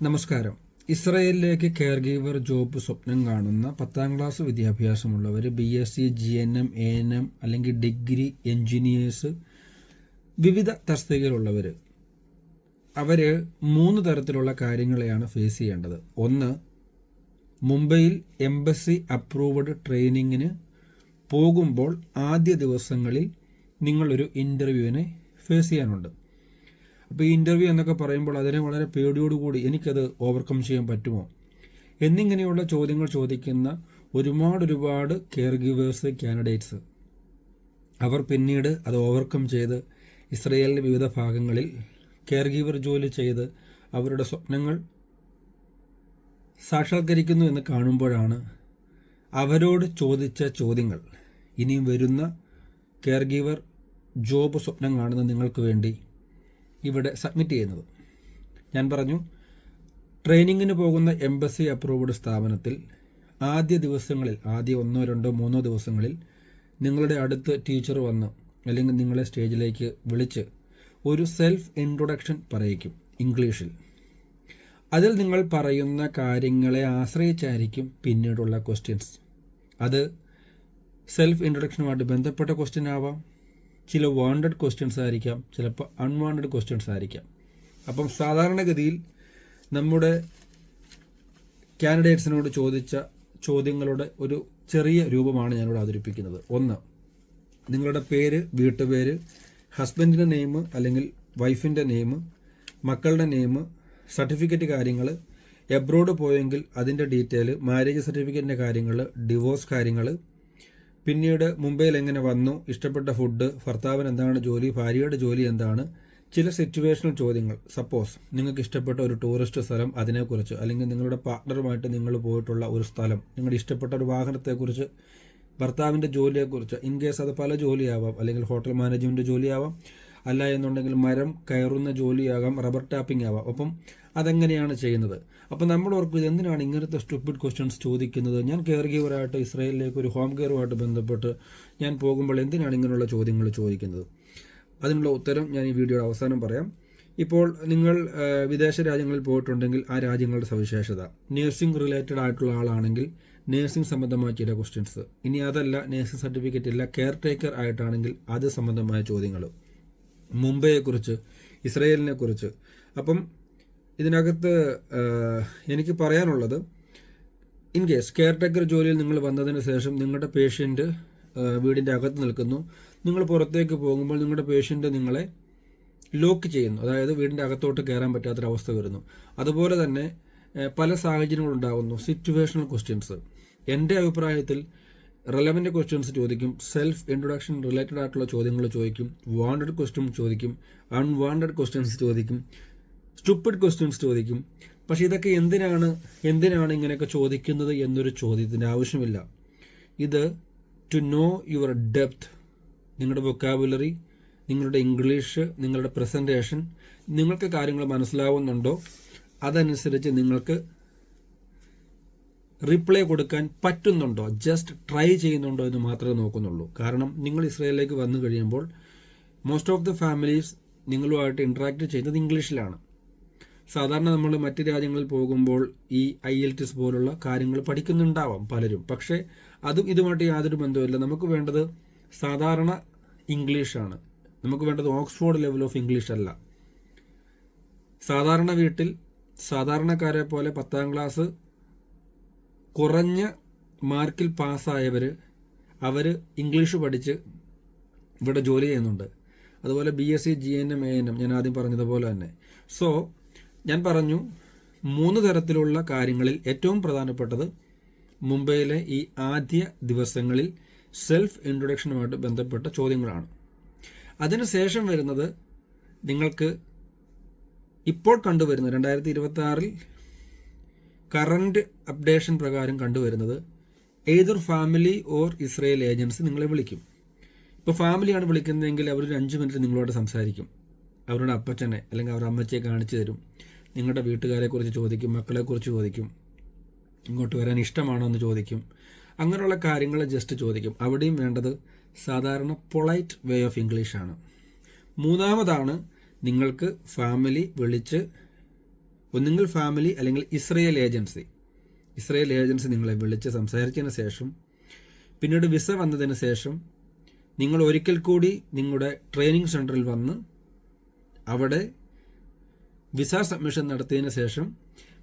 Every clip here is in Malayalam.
നമസ്കാരം. ഇസ്രയേലിലേക്ക് കെയർ ഗീവർ ജോബ് സ്വപ്നം കാണുന്ന പത്താം class വിദ്യാഭ്യാസമുള്ളവർ B S C G N M A N M അല്ലെങ്കിൽ ഡിഗ്രി എഞ്ചിനീയേഴ്സ് വിവിധ തസ്തികയിലുള്ളവർ അവർ മൂന്ന് തരത്തിലുള്ള കാര്യങ്ങളെയാണ് ഫേസ് ചെയ്യേണ്ടത്. ഒന്ന് മുംബൈയിൽ എംബസി അപ്രൂവ്ഡ് ട്രെയിനിങ്ങിന് പോകുമ്പോൾ ആദ്യ ദിവസങ്ങളിൽ നിങ്ങളൊരു ഇന്റർവ്യൂവിനെ ഫേസ് ചെയ്യാനുണ്ട്. അപ്പോൾ ഈ ഇന്റർവ്യൂ എന്നൊക്കെ പറയുമ്പോൾ അതിനെ വളരെ പേടിയോടുകൂടി എനിക്കത് ഓവർകം ചെയ്യാൻ പറ്റുമോ? എന്നിങ്ങനെയുള്ള ചോദ്യങ്ങൾ ചോദിക്കുന്ന ഒരുപാട് ഒരുപാട് കെയർ ഗിവേഴ്സ് കാൻഡിഡേറ്റ്സ് അവർ പിന്നീട് അത് ഓവർകം ചെയ്ത് ഇസ്രയേലിന്റെ വിവിധ ഭാഗങ്ങളിൽ കെയർ ഗീവർ ജോലി ചെയ്ത് അവരുടെ സ്വപ്നങ്ങൾ സാക്ഷാത്കരിക്കുന്നു എന്ന് കാണുമ്പോഴാണ് അവരോട് ചോദിച്ച ചോദ്യങ്ങൾ. ഇനിയും വരുന്ന കെയർ ഗീവർ ജോബ് സ്വപ്നം കാണുന്ന നിങ്ങൾക്ക് വേണ്ടി ഇവിടെ സബ്മിറ്റ് ചെയ്യുന്നത്. ഞാൻ പറഞ്ഞു ട്രെയിനിങ്ങിന് പോകുന്ന എംബസി അപ്രൂവ്ഡ് സ്ഥാപനത്തിൽ ആദ്യ ദിവസങ്ങളിൽ ആദ്യ ഒന്നോ രണ്ടോ മൂന്നോ ദിവസങ്ങളിൽ നിങ്ങളുടെ അടുത്ത് ടീച്ചർ വന്ന് അല്ലെങ്കിൽ നിങ്ങളെ സ്റ്റേജിലേക്ക് വിളിച്ച് ഒരു സെൽഫ് ഇൻട്രൊഡക്ഷൻ പറയിക്കും ഇംഗ്ലീഷിൽ. അതിൽ നിങ്ങൾ പറയുന്ന കാര്യങ്ങളെ ആശ്രയിച്ചായിരിക്കും പിന്നീടുള്ള ക്വസ്റ്റ്യൻസ് അത് സെൽഫ് ഇൻട്രൊഡക്ഷനുമായിട്ട് ബന്ധപ്പെട്ട ക്വസ്റ്റ്യൻ ആവാം. ചില വാണ്ടഡ് ക്വസ്റ്റ്യൻസ് ആയിരിക്കാം ചിലപ്പോൾ അൺവാണ്ടഡ് ക്വസ്റ്റ്യൻസ് ആയിരിക്കാം. അപ്പം സാധാരണഗതിയിൽ നമ്മുടെ കാൻഡിഡേറ്റ്സിനോട് ചോദിച്ച ചോദ്യങ്ങളുടെ ഒരു ചെറിയ രൂപമാണ് ഞാനിവിടെ അവതരിപ്പിക്കുന്നത്. ഒന്ന് നിങ്ങളുടെ പേര് വീട്ടുപേര് ഹസ്ബൻഡിന്റെ നെയിം അല്ലെങ്കിൽ വൈഫിന്റെ നെയിം മക്കളുടെ നെയിം സർട്ടിഫിക്കറ്റ് കാര്യങ്ങൾ എബ്രോഡ് പോയെങ്കിൽ അതിന്റെ ഡീറ്റെയിൽ മാരേജ് സർട്ടിഫിക്കറ്റിന്റെ കാര്യങ്ങൾ ഡിവോഴ്സ് കാര്യങ്ങൾ പിന്നീട് മുംബൈയിൽ എങ്ങനെ വന്നു? ഇഷ്ടപ്പെട്ട ഫുഡ് ഭർത്താവിന് എന്താണ് ജോലി ഭാര്യയുടെ ജോലി എന്താണ്? ചില സിറ്റുവേഷണൽ ചോദ്യങ്ങൾ. സപ്പോസ് നിങ്ങൾക്ക് ഇഷ്ടപ്പെട്ട ഒരു ടൂറിസ്റ്റ് സ്ഥലം അതിനെക്കുറിച്ച് അല്ലെങ്കിൽ നിങ്ങളുടെ പാർട്ണറുമായിട്ട് നിങ്ങൾ പോയിട്ടുള്ള ഒരു സ്ഥലം നിങ്ങളുടെ ഇഷ്ടപ്പെട്ട ഒരു വാഹനത്തെക്കുറിച്ച് ഭർത്താവിന്റെ ജോലിയെക്കുറിച്ച് ഇൻ കേസ് അത് പല ജോലിയാവാം അല്ലെങ്കിൽ ഹോട്ടൽ മാനേജ്മെന്റ് ജോലിയാവാം അല്ല എന്നുണ്ടെങ്കിൽ മരം കയറുന്ന ജോലിയാകാം റബ്ബർ ടാപ്പിംഗ് ആവാം. അപ്പം അതെങ്ങനെയാണ് ചെയ്യുന്നത്? അപ്പോൾ നമ്മൾ ഓർക്കും എന്തിനാണ് ഇങ്ങനത്തെ സ്റ്റുപ്പിഡ് ക്വസ്റ്റ്യൻസ് ചോദിക്കുന്നത്? ഞാൻ കെയർ ഗീവറായിട്ട് ഇസ്രായേലിലേക്ക് ഒരു ഹോം കെയറുമായിട്ട് ബന്ധപ്പെട്ട് ഞാൻ പോകുമ്പോൾ എന്തിനാണ് ഇങ്ങനെയുള്ള ചോദ്യങ്ങൾ ചോദിക്കുന്നത്? അതിനുള്ള ഉത്തരം ഞാൻ ഈ വീഡിയോയുടെ അവസാനം പറയാം. ഇപ്പോൾ നിങ്ങൾ വിദേശ രാജ്യങ്ങളിൽ പോയിട്ടുണ്ടെങ്കിൽ ആ രാജ്യങ്ങളുടെ സവിശേഷത. നേഴ്സിംഗ് റിലേറ്റഡ് ആയിട്ടുള്ള ആളാണെങ്കിൽ നേഴ്സിംഗ് സംബന്ധമായ ചില ക്വസ്റ്റ്യൻസ് ഇനി അതല്ല നേഴ്സിംഗ് സർട്ടിഫിക്കറ്റ് ഇല്ല കെയർ ടേക്കർ ആയിട്ടാണെങ്കിൽ അത് സംബന്ധമായ ചോദ്യങ്ങൾ. മുംബൈയെക്കുറിച്ച് ഇസ്രയേലിനെ കുറിച്ച് അപ്പം ഇതിനകത്ത് എനിക്ക് പറയാനുള്ളത് ഇൻ കേസ് കെയർ ടേക്കർ ജോലിയിൽ നിങ്ങൾ വന്നതിന് ശേഷം നിങ്ങളുടെ പേഷ്യന്റ് വീടിന്റെ അകത്ത് നിൽക്കുന്നു. നിങ്ങൾ പുറത്തേക്ക് പോകുമ്പോൾ നിങ്ങളുടെ പേഷ്യന്റ് നിങ്ങളെ ലോക്ക് ചെയ്യുന്നു. അതായത് വീടിന്റെ അകത്തോട്ട് കയറാൻ പറ്റാത്തൊരവസ്ഥ വരുന്നു. അതുപോലെ തന്നെ പല സാഹചര്യങ്ങളുണ്ടാകുന്നു സിറ്റുവേഷണൽ ക്വസ്റ്റ്യൻസ് എന്റെ അഭിപ്രായത്തിൽ റെലവന്റ് ക്വസ്റ്റ്യൻസ് ചോദിക്കും. സെൽഫ് ഇൻട്രൊഡക്ഷൻ റിലേറ്റഡ് ആയിട്ടുള്ള ചോദ്യങ്ങൾ ചോദിക്കും. വാണ്ടഡ് ക്വസ്റ്റ്യൻ ചോദിക്കും. അൺവാണ്ടഡ് ക്വസ്റ്റ്യൻസ് ചോദിക്കും. സ്റ്റുപ്പിഡ് ക്വസ്റ്റ്യൻസ് ചോദിക്കും. പക്ഷേ ഇതൊക്കെ എന്തിനാണ് എന്തിനാണ് ഇങ്ങനെയൊക്കെ ചോദിക്കുന്നത് എന്നൊരു ചോദ്യത്തിന് ആവശ്യമില്ല. ഇത് ടു നോ യുവർ ഡെപ്ത് നിങ്ങളുടെ വൊക്കാബുലറി നിങ്ങളുടെ ഇംഗ്ലീഷ് നിങ്ങളുടെ പ്രസന്റേഷൻ നിങ്ങൾക്ക് കാര്യങ്ങൾ മനസ്സിലാവുന്നുണ്ടോ? അതനുസരിച്ച് നിങ്ങൾക്ക് റിപ്ലൈ കൊടുക്കാൻ പറ്റുന്നുണ്ടോ? ജസ്റ്റ് ട്രൈ ചെയ്യുന്നുണ്ടോ എന്ന് മാത്രമേ നോക്കുന്നുള്ളൂ. കാരണം നിങ്ങൾ ഇസ്രയേലിലേക്ക് വന്നു കഴിയുമ്പോൾ മോസ്റ്റ് ഓഫ് ദ ഫാമിലീസ് നിങ്ങളുമായിട്ട് ഇൻട്രാക്ട് ചെയ്യുന്നത് ഇംഗ്ലീഷിലാണ് സാധാരണ നമ്മൾ മറ്റ് രാജ്യങ്ങളിൽ പോകുമ്പോൾ ഈ ഐ എൽ ടിസ് പോലുള്ള കാര്യങ്ങൾ പഠിക്കുന്നുണ്ടാവാം പലരും. പക്ഷേ അതും ഇതുമായിട്ട് യാതൊരു ബന്ധവുമില്ല. നമുക്ക് വേണ്ടത് സാധാരണ ഇംഗ്ലീഷാണ്. നമുക്ക് വേണ്ടത് ഓക്സ്ഫോർഡ് ലെവൽ ഓഫ് ഇംഗ്ലീഷ് അല്ല. സാധാരണ വീട്ടിൽ സാധാരണക്കാരെ പോലെ പത്താം ക്ലാസ് കുറഞ്ഞ മാർക്കിൽ പാസ്സായവർ അവർ ഇംഗ്ലീഷ് പഠിച്ച് ഇവിടെ ജോലി ചെയ്യുന്നുണ്ട്. അതുപോലെ B S C G N M A N M ഞാൻ ആദ്യം പറഞ്ഞതുപോലെ തന്നെ. സോ ഞാൻ പറഞ്ഞു മൂന്ന് തരത്തിലുള്ള കാര്യങ്ങളിൽ ഏറ്റവും പ്രധാനപ്പെട്ടത് മുംബൈയിലെ ഈ ആദ്യ ദിവസങ്ങളിൽ സെൽഫ് ഇൻട്രൊഡക്ഷനുമായിട്ട് ബന്ധപ്പെട്ട ചോദ്യങ്ങളാണ്. അതിനുശേഷം വരുന്നത് നിങ്ങൾക്ക് ഇപ്പോൾ കണ്ടുവരുന്നത് രണ്ടായിരത്തി ഇരുപത്തി ആറിൽ കറണ്ട് അപ്ഡേഷൻ പ്രകാരം കണ്ടുവരുന്നത് ഏതൊരു ഫാമിലി ഓർ ഇസ്രയേൽ ഏജൻസി നിങ്ങളെ വിളിക്കും. ഇപ്പോൾ ഫാമിലിയാണ് വിളിക്കുന്നതെങ്കിൽ അവരൊരു അഞ്ച് മിനിറ്റ് നിങ്ങളോട് സംസാരിക്കും. അവരുടെ അപ്പച്ചനെ അല്ലെങ്കിൽ അവരുടെ അമ്മച്ചയെ കാണിച്ചു തരും. നിങ്ങളുടെ വീട്ടുകാരെക്കുറിച്ച് ചോദിക്കും മക്കളെക്കുറിച്ച് ചോദിക്കും ഇങ്ങോട്ട് വരാൻ ഇഷ്ടമാണോ എന്ന് ചോദിക്കും. അങ്ങനെയുള്ള കാര്യങ്ങൾ ജസ്റ്റ് ചോദിക്കും. അവിടെയും വേണ്ടത് സാധാരണ പൊളൈറ്റ് വേ ഓഫ് ഇംഗ്ലീഷാണ് മൂന്നാമതാണ് നിങ്ങൾക്ക് ഫാമിലി വിളിച്ച് ഒന്നുകിൽ ഫാമിലി അല്ലെങ്കിൽ ഇസ്രയേൽ ഏജൻസി ഇസ്രയേൽ ഏജൻസി നിങ്ങളെ വിളിച്ച് സംസാരിച്ചതിന് ശേഷം പിന്നീട് വിസ വന്നതിന് ശേഷം നിങ്ങൾ ഒരിക്കൽ കൂടി നിങ്ങളുടെ ട്രെയിനിങ് സെന്ററിൽ വന്ന് അവിടെ വിസ സബ്മിഷൻ നടത്തിയതിന് ശേഷം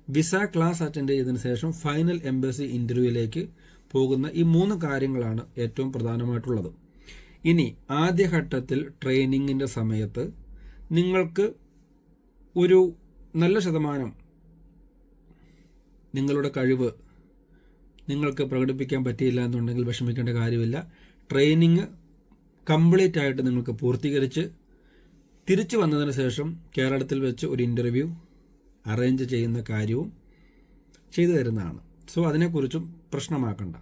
വിസ ക്ലാസ് അറ്റൻഡ് ചെയ്തതിന് ശേഷം ഫൈനൽ എംബസി ഇന്റർവ്യൂവിലേക്ക് പോകുന്ന ഈ മൂന്ന് കാര്യങ്ങളാണ് ഏറ്റവും പ്രധാനമായിട്ടുള്ളത്. ഇനി ആദ്യഘട്ടത്തിൽ ട്രെയിനിങ്ങിന്റെ സമയത്ത് നിങ്ങൾക്ക് ഒരു നല്ല ശതമാനം നിങ്ങളുടെ കഴിവ് നിങ്ങൾക്ക് പ്രകടിപ്പിക്കാൻ പറ്റിയില്ല എന്നുണ്ടെങ്കിൽ വിഷമിക്കേണ്ട കാര്യമില്ല. ട്രെയിനിങ് കംപ്ലീറ്റ് ആയിട്ട് നിങ്ങൾക്ക് പൂർത്തീകരിച്ച് തിരിച്ചു വന്നതിന് ശേഷം കേരളത്തിൽ വെച്ച് ഒരു ഇന്റർവ്യൂ അറേഞ്ച് ചെയ്യുന്ന കാര്യവും ചെയ്തു തരുന്നതാണ്. സോ അതിനെക്കുറിച്ചും പ്രശ്നമാക്കണ്ട.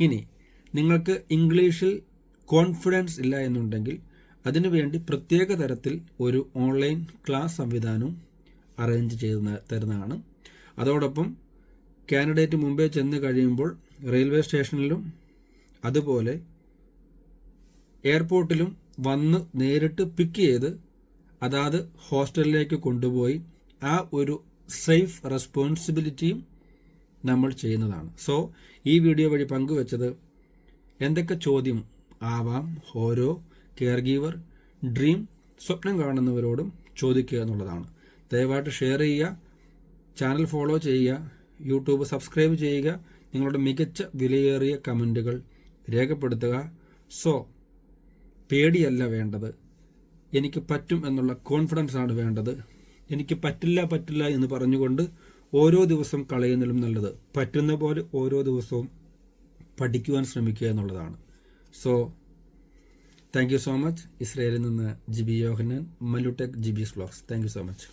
ഇനി നിങ്ങൾക്ക് ഇംഗ്ലീഷിൽ കോൺഫിഡൻസ് ഇല്ല എന്നുണ്ടെങ്കിൽ അതിനുവേണ്ടി പ്രത്യേക തരത്തിൽ ഒരു ഓൺലൈൻ ക്ലാസ് സംവിധാനവും അറേഞ്ച് ചെയ്ത് തരുന്നതാണ്. അതോടൊപ്പം കാൻഡിഡേറ്റ് മുമ്പേ ചെന്ന് കഴിയുമ്പോൾ റെയിൽവേ സ്റ്റേഷനിലും അതുപോലെ എയർപോർട്ടിലും വന്ന് നേരിട്ട് പിക്ക് ചെയ്ത് അതാത് ഹോസ്റ്റലിലേക്ക് കൊണ്ടുപോയി ആ ഒരു സേഫ് റെസ്പോൺസിബിലിറ്റിയും നമ്മൾ ചെയ്യുന്നതാണ്. സോ ഈ വീഡിയോ വഴി പങ്കുവച്ചത് എന്തൊക്കെ ചോദ്യം ആവാം ഓരോ കെയർ ഗീവർ ഡ്രീം സ്വപ്നം കാണുന്നവരോടും ചോദിക്കുക എന്നുള്ളതാണ്. ദയവായിട്ട് ഷെയർ ചെയ്യുക ചാനൽ ഫോളോ ചെയ്യുക യൂട്യൂബ് സബ്സ്ക്രൈബ് ചെയ്യുക നിങ്ങളുടെ മികച്ച വിലയേറിയ കമന്റുകൾ രേഖപ്പെടുത്തുക. സോ പേടിയല്ല വേണ്ടത്. എനിക്ക് പറ്റും എന്നുള്ള കോൺഫിഡൻസ് ആണ് വേണ്ടത്. എനിക്ക് പറ്റില്ല പറ്റില്ല എന്ന് പറഞ്ഞുകൊണ്ട് ഓരോ ദിവസം കളയുന്നതിലും നല്ലത്. പറ്റുന്ന പോലെ ഓരോ ദിവസവും പഠിക്കുവാൻ ശ്രമിക്കുക എന്നുള്ളതാണ്. So thank you so much ഇസ്രയേലിൽ നിന്ന് ജിബി യോഹനൻ മലുടെക് ജിബിസ് സ്ലോക്സ് താങ്ക് യു സോ മച്ച്